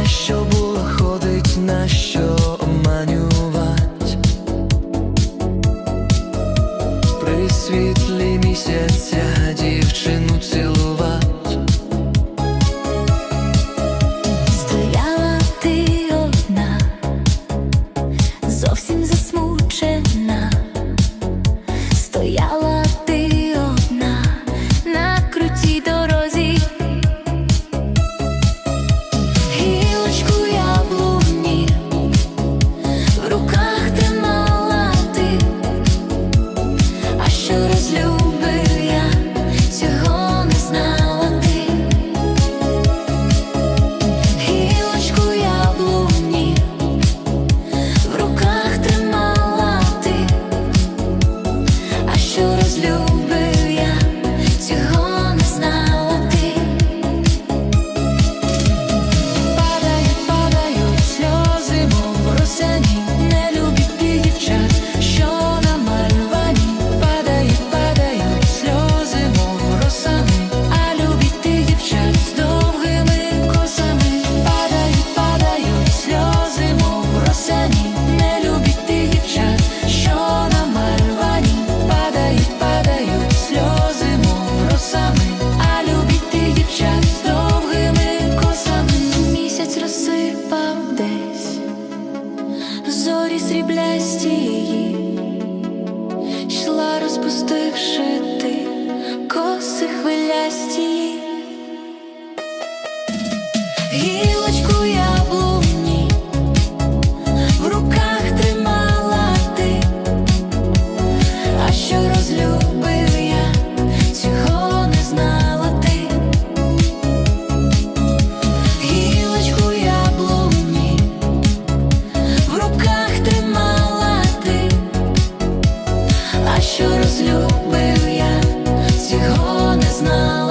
на що було ходить, на що обманювать при світлі місяця дівчину цілу. що розлюбив я, цього знала ти, гілочку яблуні в руках тримала ти, а що розлюбив. щасті, гілочку яблуні в руках тримала ти, а що розлюбив я, цього не знала ти, гілочку яблуні в руках тримала ти, а що розлюбив я. Цього знала.